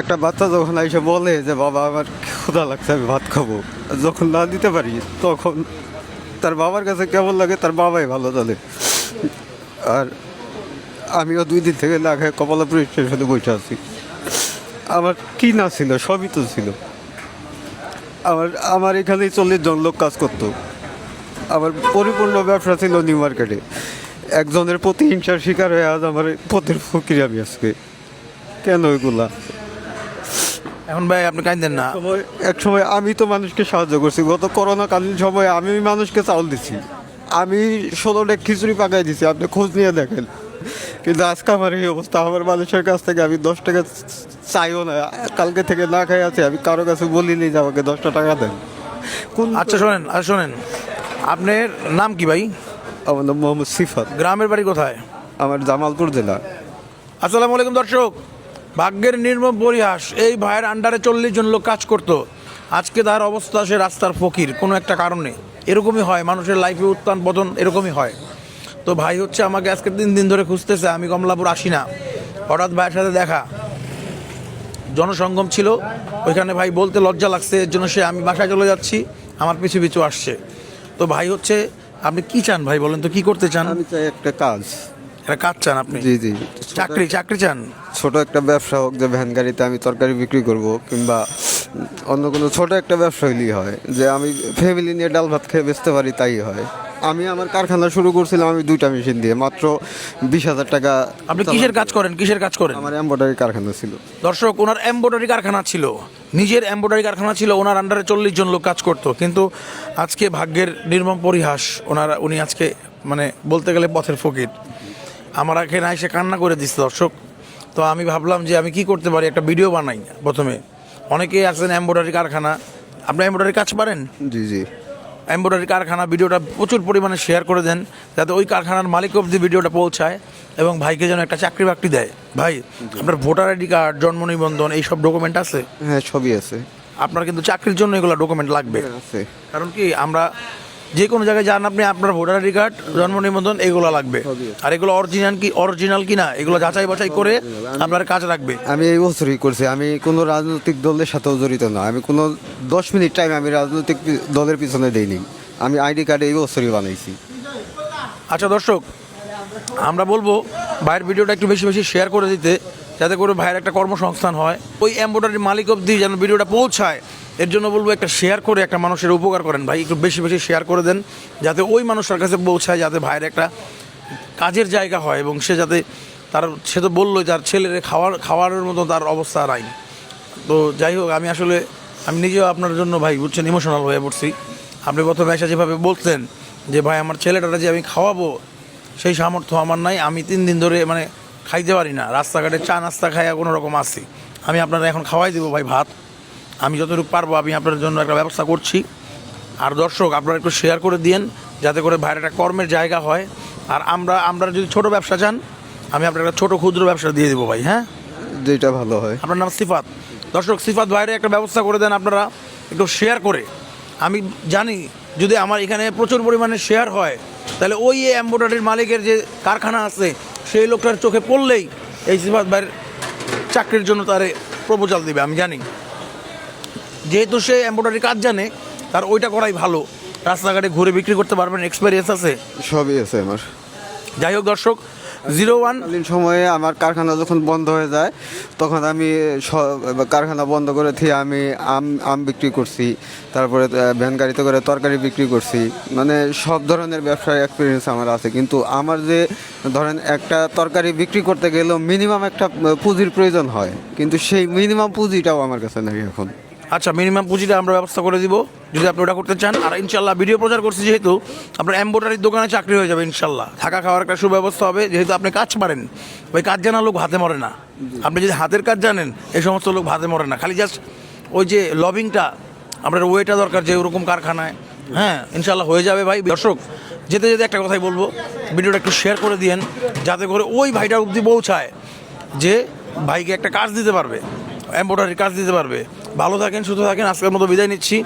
একটা বাচ্চা যখন এসে বলে যে, বাবা, আমার ক্ষুধা লাগছে, আমি ভাত খাব। যখন না দিতে পারি, তখন তার বাবার কাছে কেমন লাগে, তার বাবাই ভালো জানে। আর আমিও দুই দিন থেকে না খাই কমলাপুর স্টেশনে বসে আছি। আমার কি না ছিল, সবই তো ছিল। আমার আমার এখানেই চল্লিশ জন লোক কাজ করতো। আমার পরিপূর্ণ ব্যবসা ছিল নিউ মার্কেটে। একজনের প্রতিহিংসার শিকার হয়ে আজ আমার পথের ফকির আমি আজকে। কেন ওইগুলা এখন ভাই আপনি কাঁদেন না। এক সময় আমি তো মানুষকে সাহায্য করছি। গত করোনা কালীন সময় আমি মানুষকে চাউল দিছি। আমি ষোলোটা খিচুড়ি পাকাই দিছি। আপনি খোঁজ নিয়ে দেখেন। কিন্তু আজকে আমার এই অবস্থা। আমার মানুষের কাছ থেকে আমি দশ টাকা চাইও না। কালকে থেকে না খাই আছি। আমি কারও কাছে বলিনি যে আমাকে দশটা টাকা দেন। কোন আচ্ছা শোনেন আর শোনেন। আপনার নাম কি ভাই? আমার নাম মোহাম্মদ সিফাত। গ্রামের বাড়ি কোথায়? আমার জামালপুর জেলা। আসসালামু আলাইকুম দর্শক। ভাগ্যের নির্মম পরিহাস। এই ভাইয়ের আন্ডারে চল্লিশ জন লোক কাজ করতো। আজকে তার অবস্থা সে রাস্তার ফকির কোনো একটা কারণে এরকমই হয় মানুষের লাইফে উত্থান পতন এরকমই হয়। তো ভাই হচ্ছে আমাকে আজকে তিন দিন ধরে খুঁজতেছে আমি কমলাপুর আসি না। হঠাৎ ভাইয়ের সাথে দেখা। জনসঙ্গম ছিল। ওইখানে ভাই বলতে লজ্জা লাগছে এর জন্য সে আমি বাসায় চলে যাচ্ছি আমার পিছু পিছু আসছে। তো ভাই হচ্ছে আপনি কি চান ভাই বলেন তো কি করতে চান? আমি চাই একটা কাজ। একটা কাজ চান আপনি? জি জি। চাকরি চাকরি চান? ছোট একটা ব্যবসা হোক যে ভ্যান গাড়িতে আমি তরকারি বিক্রি করব কিংবা অন্য কোনো ছোট একটা ব্যবসা হইলেই হয় যে আমি ফ্যামিলি নিয়ে ডাল ভাত খেয়ে বেচতে পারি তাই হয়। আমি আমার কারখানা শুরু করছিলাম আমি দুইটা মেশিন দিয়ে মাত্র বিশ হাজার টাকা আপনি কিসের কাজ করেন? কিসের কাজ করেন? আমার এম্বয়ডারি কারখানা ছিল। দর্শক ওনার এমব্রয়ডারি কারখানা ছিল। নিজের এমব্রয়ডারি কারখানা ছিল ওনার আন্ডারে চল্লিশ জন লোক কাজ করতো। কিন্তু আজকে ভাগ্যের নির্মম পরিহাস ওনারা উনি আজকে মানে বলতে গেলে পথের ফকির। আমার এখানে এসে কান্না করে দিচ্ছে দর্শক। তো আমি ভাবলাম যে আমি কি করতে পারি? একটা ভিডিও বানাই প্রথমে। অনেকেই আছেন এমব্রয়ডারি কারখানা। আপনি এমব্রয়ডারি কাজ পারেন? জি জি। এমব্রয়ডারি কারখানা ভিডিওটা প্রচুর পরিমাণে শেয়ার করে দেন যাতে ওই কারখানার মালিক অবধি ভিডিওটা পৌঁছায় এবং ভাইকে যেন একটা চাকরি বাকরি দেয়। ভাই আপনার ভোটার আইডি কার্ড জন্ম নিবন্ধন এইসব ডকুমেন্ট আছে? হ্যাঁ সবই আছে। আপনার কিন্তু চাকরির জন্য এগুলো ডকুমেন্ট লাগবে। কারণ কি আমরা যে কোনো জায়গায় যান আপনি আপনার ভোটার আইডি কার্ড জন্ম নিবন্ধন এগুলো লাগবে। আর এগুলো অরিজিনাল কি অরিজিনাল কি না এগুলো যাচাই বাছাই করে আপনার কাজ রাখবে আমি এই বছরই করছি আমি কোনো রাজনৈতিক দলের সাথেও জড়িত না। আমি কোনো দশ মিনিট টাইম আমি রাজনৈতিক দলের পিছনে দেইনি। আমি আইডি কার্ড এই বছরই বানাইছি। আচ্ছা দর্শক আমরা বলব ভাইয়ের ভিডিওটা একটু বেশি বেশি শেয়ার করে দিতে যাতে করে ভাইয়ের একটা কর্মসংস্থান হয়। ওই এম্ব্রয়ডারি মালিক অবধি যেন ভিডিওটা পৌঁছায়। এর জন্য বলব একটা শেয়ার করে, একটা মানুষের উপকার করেন ভাই। একটু বেশি বেশি শেয়ার করে দেন, যাতে ওই মানুষের কাছে পৌঁছায়, যাতে ভাইয়ের একটা কাজের জায়গা হয় এবং সে যাতে তার, সে তো বলল যার ছেলের খাওয়ার খাওয়ানোর মতো তার অবস্থা নাই তো যাই হোক, আমি আসলে, আমি নিজেও আপনার জন্য ভাই বুঝছেন ইমোশনাল হয়ে পড়ছি। আপনি প্রথমে এসে যেভাবে বলতেন যে, ভাই, আমার ছেলেটারা যে আমি খাওয়াবো, সেই সামর্থ্য আমার নাই, আমি তিন দিন ধরে মানে খাইতে পারি না। রাস্তাঘাটে চা নাস্তা খাইয়া কোনো রকম আসি আমি আপনারা এখন খাওয়াই দেবো ভাই ভাত। আমি যতটুকু পারব আমি আপনার জন্য একটা ব্যবস্থা করছি। আর দর্শক আপনারা একটু শেয়ার করে দিয়েন যাতে করে ভাইয়ের একটা কর্মের জায়গা হয়। আর আমরা আমরা যদি ছোট ব্যবসা চান আমি আপনার একটা ছোটো ক্ষুদ্র ব্যবসা দিয়ে দেবো ভাই হ্যাঁ? যেটা ভালো হয়। আপনার নাম সিফাত। দর্শক সিফাত ভাইরে একটা ব্যবস্থা করে দেন আপনারা একটু শেয়ার করে। আমি জানি যদি আমার এখানে প্রচুর পরিমাণে শেয়ার হয় তাহলে ওই এম্ব্রয়ডারির মালিকের যে কারখানা আছে সেই লোকটার চোখে পড়লেই এই সিফাত ভাইয়ের চাকরির জন্য তারে প্রপোজাল দিবে আমি জানি। যেহেতু সে এম্ব্রয়ডারি কাজ জানে তার ওইটা করাই ভালো। রাস্তাঘাটে ঘুরে বিক্রি করতে পারবেন এক্সপিরিয়েন্স আছে? সবই আছে আমার। যাই হোক দর্শক জিরো ওয়ান সময়ে আমার কারখানা যখন বন্ধ হয়ে যায় তখন আমি কারখানা বন্ধ করে থেকে আমি আম আম বিক্রি করছি তারপরে ভ্যান গাড়িতে করে তরকারি বিক্রি করছি। মানে সব ধরনের ব্যবসার এক্সপিরিয়েন্স আমার আছে। কিন্তু আমার যে ধরেন একটা তরকারি বিক্রি করতে গেলেও মিনিমাম একটা পুঁজির প্রয়োজন হয়। কিন্তু সেই মিনিমাম পুঁজিটাও আমার কাছে নেই এখন। আচ্ছা মিনিমাম পুঁজিটা আমরা ব্যবস্থা করে দিব, যদি আপনি ওটা করতে চান। আর ইনশাল্লাহ ভিডিও প্রচার করছি যেহেতু, আপনার এম্ব্রয়ডারির দোকানে চাকরি হয়ে যাবে ইনশাল্লাহ। থাকা খাওয়ার একটা সুব্যবস্থা হবে, যেহেতু আপনি কাজ পারেন। ওই কাজ জানা লোক হাতে মরে না। আপনি যদি হাতের কাজ জানেন, এই সমস্ত লোক হাতে মরে না। খালি জাস্ট ওই যে লবিংটা আপনার ওয়েটা দরকার যে ওরকম কারখানায়। হ্যাঁ ইনশাল্লাহ হয়ে যাবে ভাই। দর্শক, যেতে যেতে একটা কথাই বলব, ভিডিওটা একটু শেয়ার করে দিয়েন, যাতে করে ওই ভাইটার অবধি পৌঁছায় যে ভাইকে একটা কাজ দিতে পারবে এম্ব্রয়ডারি কাজ দিতে পারবে। ভালো থাকেন সুস্থ থাকেন আজকের মতো বিদায় নিচ্ছি।